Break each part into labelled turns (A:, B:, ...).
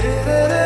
A: Did it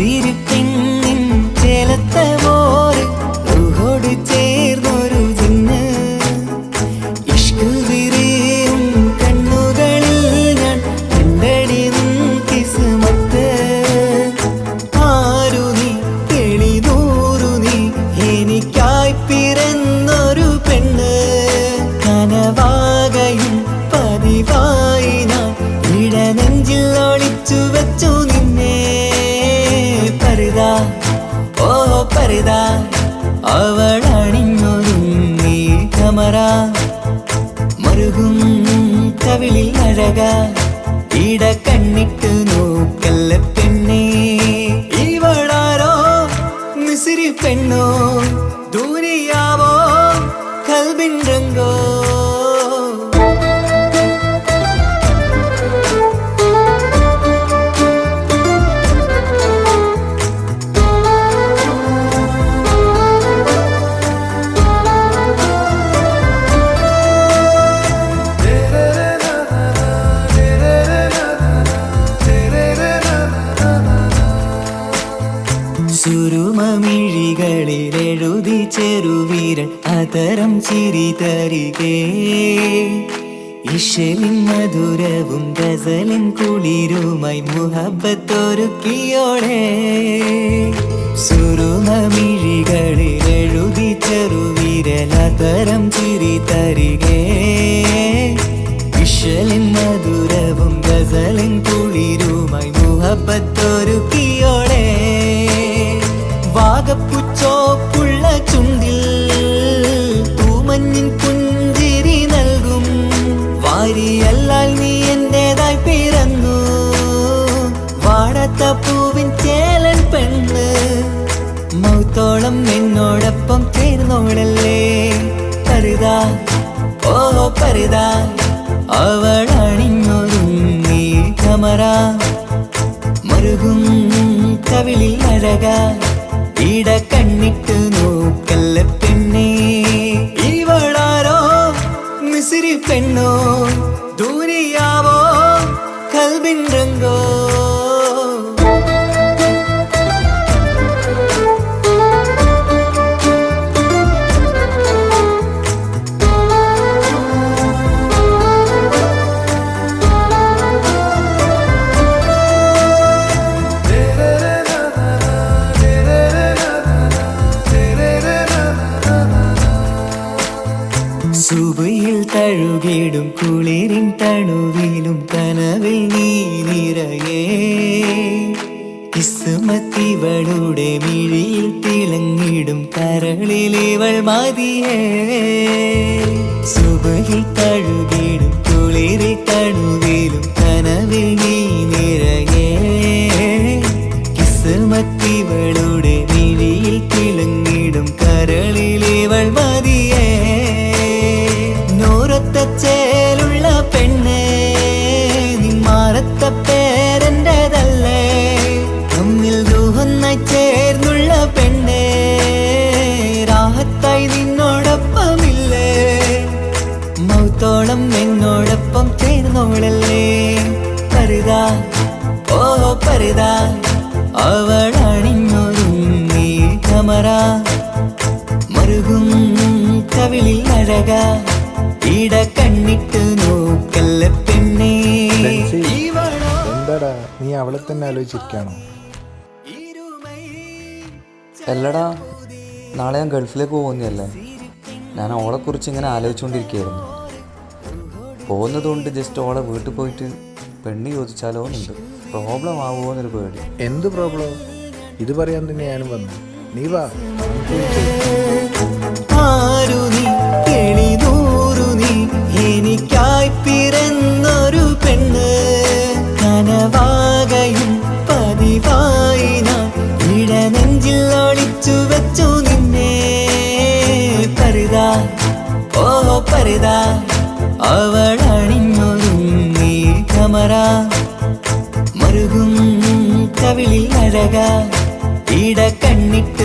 A: മിസിരി പെണ്ണോ ദൂരിയാവോ കൽബിൻ രംഗോ? അതരം ചിരി തരികേ. മധുരവും ഗസലിൻ കുളിരുമായി മുഹബത്തൊരുക്കിയോളെ. സുരുമമിഴികളിൽ എഴുതി ചെറുവീരൻ അതരം ചിരി തരികേ. ഇഷലിൻ മധുരവും ഗസലിൻ കുളിരുമായി മുഹബത്തൊരുക്കിയോടെ പരുതാ അവൾ അണിഞ്ഞൊരുങ്ങി കമറ മരുകും കവിളിൽ അഴക ഇട കണ്ണിട്ട് നോക്കല്ല പെണ്ണേ. ഇവളാരോ മിസിരി പെണ്ണോ? ദൂരിയാവോ കൽബിൻ രംഗോ? കരളിലിവൾ മതിയേ സുബയിൽ ഇട കണ്ണിട്ട് നോക്കല്ല പെണ്ണേ.
B: എന്താടാ? നീ അവളെ തന്നെ ആലോചിച്ചിരിക്കാണോ
C: അല്ലടാ നാളെ ഞാൻ ഗൾഫിലേക്ക് പോകുന്നതല്ലേ. ഞാൻ ഓളെക്കുറിച്ച് ഇങ്ങനെ ആലോചിച്ചുകൊണ്ടിരിക്കുകയായിരുന്നു. പോകുന്നതുകൊണ്ട് ജസ്റ്റ് ഓളെ വീട്ടിൽ പോയിട്ട് പെണ്ണ് ചോദിച്ചാലോ എന്നുണ്ട് പ്രോബ്ലം ആവുമോ എന്നൊരു പേടി.
B: എന്ത് പ്രോബ്ലം ഇത് പറയാൻ തന്നെ ഞാനും വന്നു. നീ വാ.
A: ആരു എനിക്കായി പിറന്നൊരു പെണ്ണ് കനവാകയും പതിവായി ഞാൻ ഇടനെഞ്ചിൽ ഒളിച്ചു വെച്ചു നിന്നെ. പരിത ഓ പരിത അവൾ അണിഞ്ഞൊരുങ്ങി കമറ. മരുകും കവിളിൽ അഴക ഇട കണ്ണിട്ട്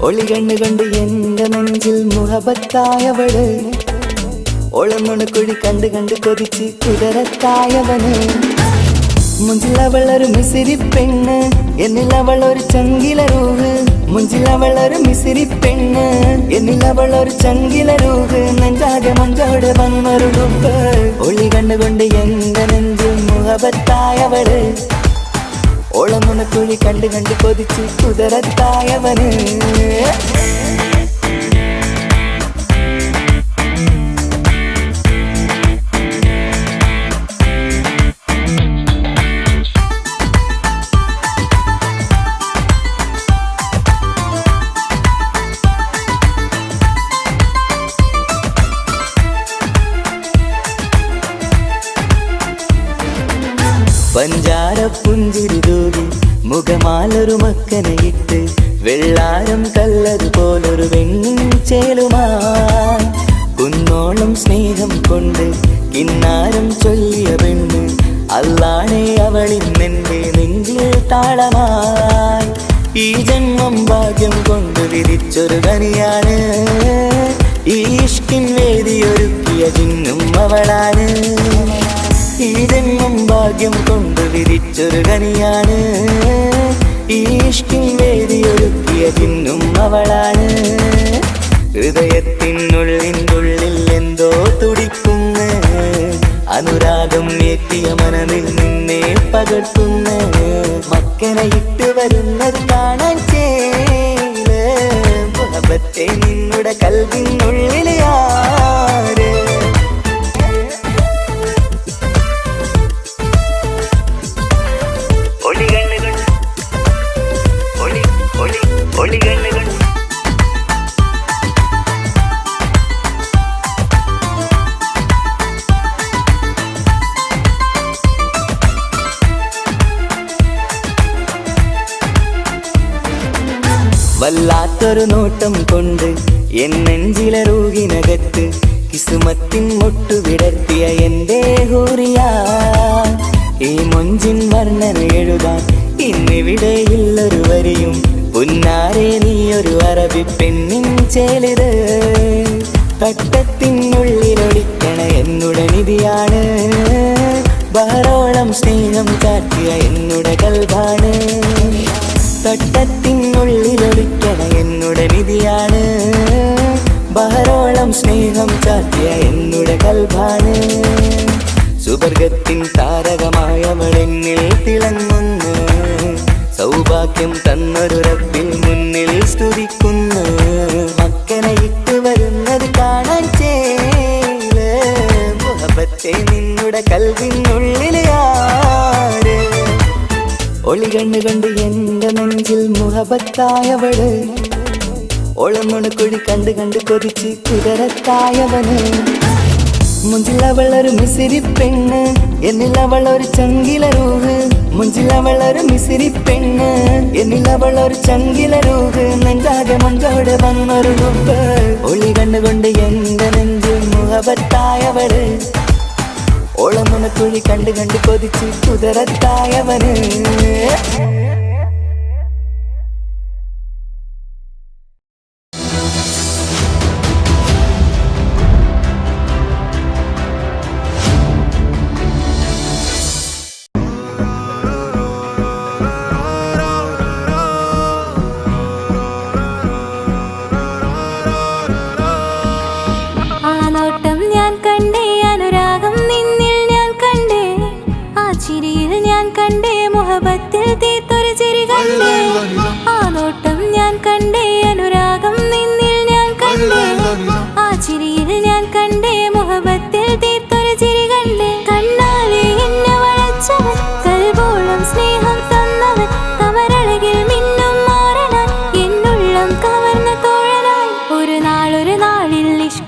A: ഒളി കണ്ണുകൊണ്ട് എന്റെ നെഞ്ചിൽ മുഹബത്തായവള് ഒളന്നുണക്കുഴി കണ്ട് കണ്ട് കൊതിച്ച് കുതിരത്തായവന് മുഞ്ചിലവൾ ഒരു മിസിരി പെണ്ണ് എന്നിലവൾ ഒരു ചങ്കില രൂഹ് മുഞ്ചിലവൾ ഒരു മിസിരി പെണ്ണ് എന്നിലവൾ ഒരു ചങ്കില രൂഹ് നെഞ്ചാകെ മഞ്ചോട് വന്നൊരു ഡുബ് ഒളി കണ്ണുകൊണ്ട് എന്റെ നെഞ്ചിൽ മുഹബത്തായവള് ഓളമുണക്കുഴി കണ്ട് കണ്ട് കൊതിച്ച് കുതിരത്തായവന് കനിയാണ് ഈ ഇഷ്കിൻ വേദിയൊരുക്കിയ ജിന്നും അവളാണ്. ഹൃദയത്തിനുള്ളിനുള്ളിൽ എന്തോ തുടിക്കുന്ന. അനുരാഗം ഏറ്റിയ മനതിൽ നിന്നെ പകർത്തുന്ന. മക്കനെ ഇട്ട് വരുന്നത് കാണാൻ ചേൽ. നിന്നുടെ കൽവിനുള്ളിൽ വല്ലാത്തൊരു നോട്ടം കൊണ്ട് എൻ നെഞ്ചിലെ രോഗിനകത്ത് കിസുമത്തിൻ മുട്ടു വിടർത്തിയ എന്റെ ഹൂറിയ. ഈ മൊഞ്ചിൻ വർണന എഴുതാൻ ഇന്നിവിടെയില്ലൊരു വരിയും പുന്നാരെ നീയൊരു അറബി പെണ്ണിൻ ചേലിത്. എന്നുടെ നിധിയാണ് ബഹറോളം സ്നേഹം കാട്ടിയ എന്നുടെ കൽഭാണ് തട്ടത്തിനുള്ളിലൊളിക്കണ എന്നുടെ നിധിയാണ് ബഹരോളം സ്നേഹം ചാത്തിയ എന്നുടെ കൽഭാണ് സുവർഗത്തിൻ താരകമായവൾ തിളങ്ങുന്നു. സൗഭാഗ്യം തന്നൊരു റബ്ബിൽ മുന്നിൽ സ്തുതിക്കുന്നു. മക്കനെ ഇട്ട് വരുന്നത് കാണാൻ ചേൽ നിന്നുടെ കൽവിനുള്ളിൽ ആര് ഒളി നെഞ്ചിൽ മുഹബത്തായവള് ഒളമുണക്കുഴി കണ്ട് കണ്ട് കൊതിച്ച് കുതിരത്തായവന് മുഞ്ചിലവൾ ഒരു മിസിരി പെണ്ണ് എന്നിലവൾ ഒരു ചങ്കില രൂഹ് മുഞ്ചിലവൾ ഒരു മിസിരി പെണ്ണ് എന്നിലവൾ ഒരു ചങ്കില രൂഹ് നെഞ്ചാകെ മഞ്ചോട് വന്നൊരു ഡുബ് ഒളി കണ്ണുകൊണ്ട് എന്റെ നെഞ്ചിൽ മുഹബത്തായവള് ഓളമുണക്കുഴി കണ്ട് കണ്ട് കൊതിച്ച് കുതിരത്തായവന്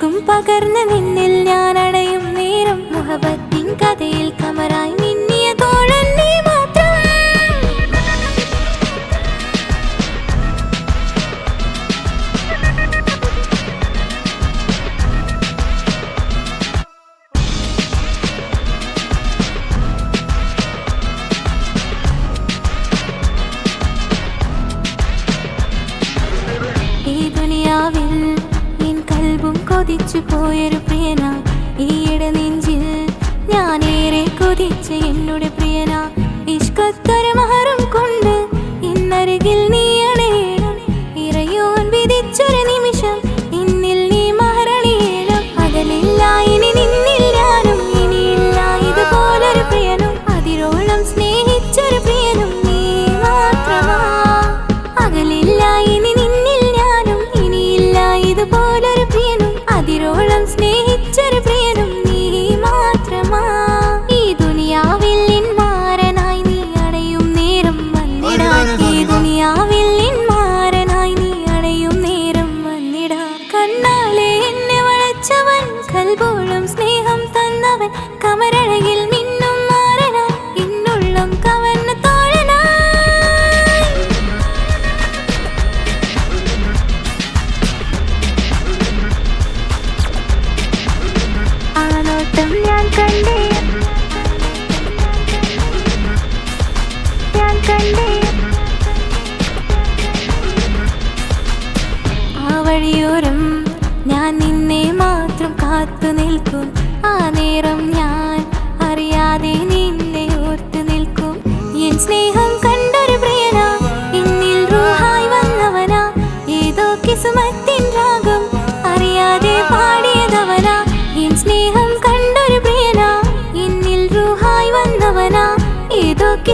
D: പകർന്ന് നിന്നിൽ ഞാൻ കണ്ടേ. ഞാൻ കണ്ടേ. ആ വഴിയോരം ഞാൻ നിന്നെ മാത്രം കാത്തു നിൽക്കും. ആ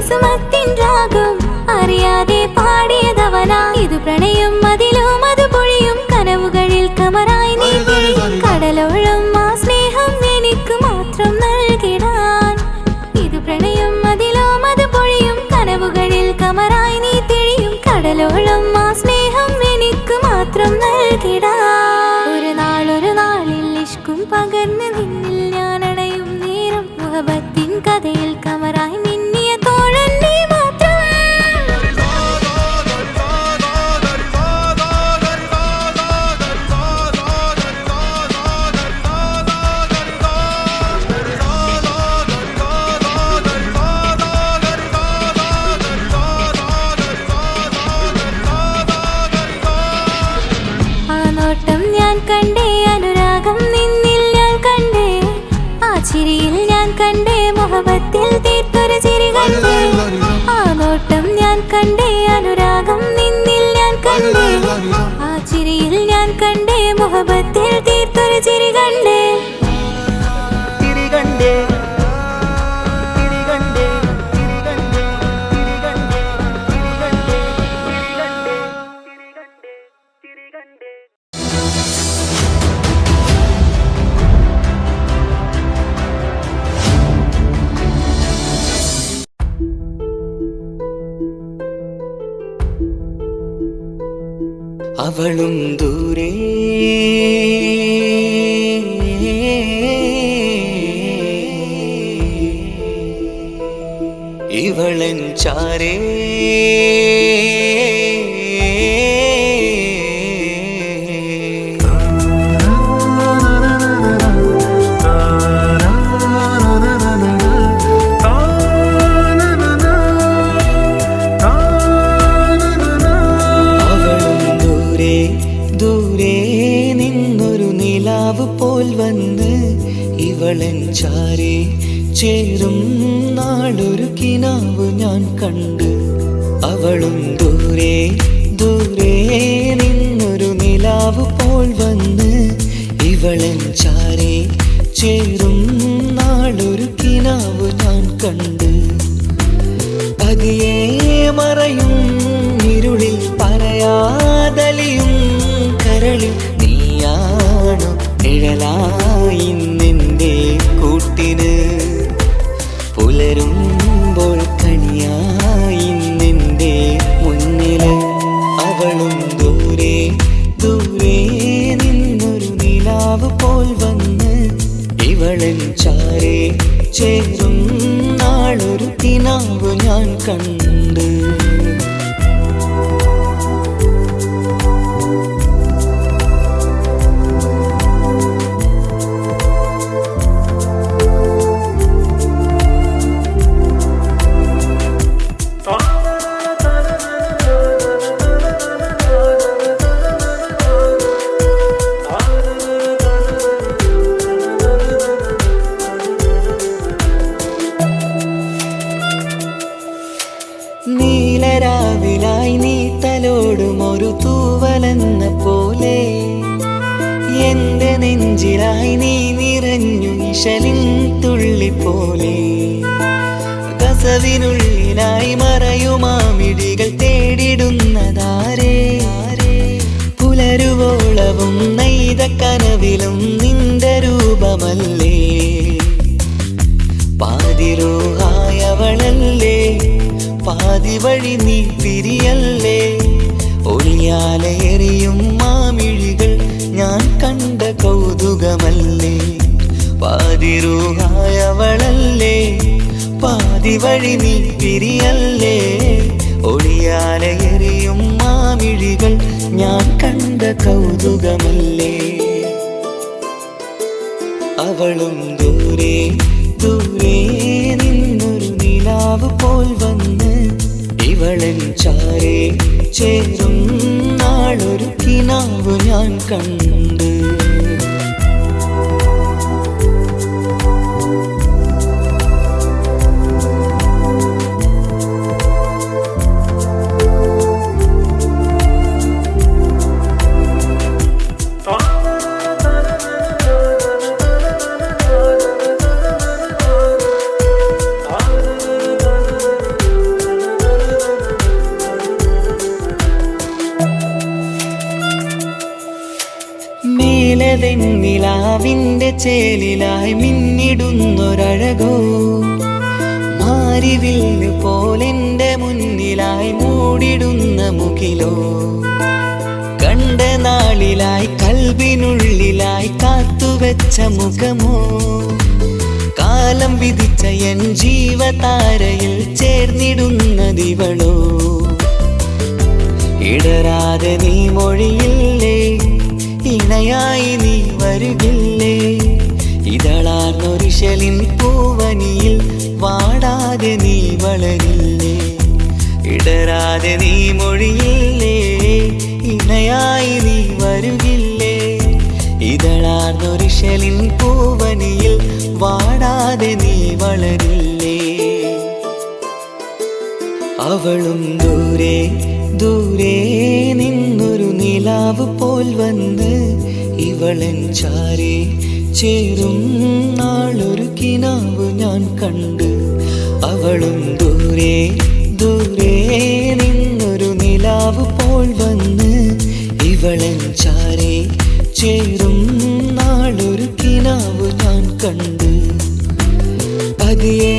D: சுமத்தின் ராகம் அறியாதே பாடியதவனா? இது பிரணயம் மதி താപത്തിൽ തീർത്തൊരു ചിരി കണ്ടേ. ആ നോട്ടം ഞാൻ കണ്ടേ അനുരാഗം നിന്നിൽ ഞാൻ കണ്ടേ. ആ ചിരിയിൽ ഞാൻ കണ്ടേ മുഹബത്തിൽ തീർത്തൊരു ചിരി കണ്ടേ.
A: ഇവളൻ ചാരേ. നിന്നൊരു നിലാവ് പോൽ വന്ന് ഇവളൻ ചാരേ. ചേരും നാടൊരു കിനാവ് ഞാൻ കണ്ട്. അവളും ദൂരെ ദൂരെ നിന്നൊരു നിലാവ് പോൾ വന്ന്. ഇവളൻ ചാരെ ചേരും നാടൊരു കിനാവ് ഞാൻ കണ്ട്. അതിയേ മറയും ചേരും നാളൊരു കിനാവ് ഞാൻ കണ്ടു. ഒളിയാലെറിയും മാമിഴികൾ ഞാൻ കണ്ട കൗതുകമല്ലേ? പാതിരൂഹായവളല്ലേ? പാതി വഴി നീ പിരിയല്ലേ ഒളിയാലയെറിയും മാമിഴികൾ ഞാൻ കണ്ട കൗതുകമല്ലേ? അവളും ദൂരെ ദൂരെ നിന്നൊരു നിലാവ് പോൽ വന്ന് ഇവളൻ ചാരെ ചേരും നാളൊരു കിനാവ് ഞാൻ കണ്ട്. ചേലിലായി മിന്നിടുന്നൊരഴകോ? മാരിവില്ല് പോലെന്റെ മുന്നിലായി മൂടിടുന്ന മുകിലോ? കണ്ട നാളിലായി കൽവിനുള്ളിലായി കാത്തുവെച്ച മുഖമോ? കാലം വിധിച്ച എൻ ജീവതാരയിൽ ചേർന്നിടുന്നതിവളോ ഇടരാതെ നീ മൊഴിയില്ലേ പൂവനിയിൽ വാടാതെ നീ വളരില്ലേ? അവളും ദൂരെ ദൂരെ നിന്നൊരു നിലാവ് പോൽ വന്ന് ഇവളൻ ചാരി ചേരും നാളൊരു കിനാവ് ഞാൻ കണ്ട്. അവളും ദൂരെ ദൂരെ നിന്നൊരു നിലാവ് പോൽ വന്ന് ഇവളൻ ചാരി ചേരും നാളൊരു കിനാവ് ഞാൻ കണ്ട് പതിയെ മറയും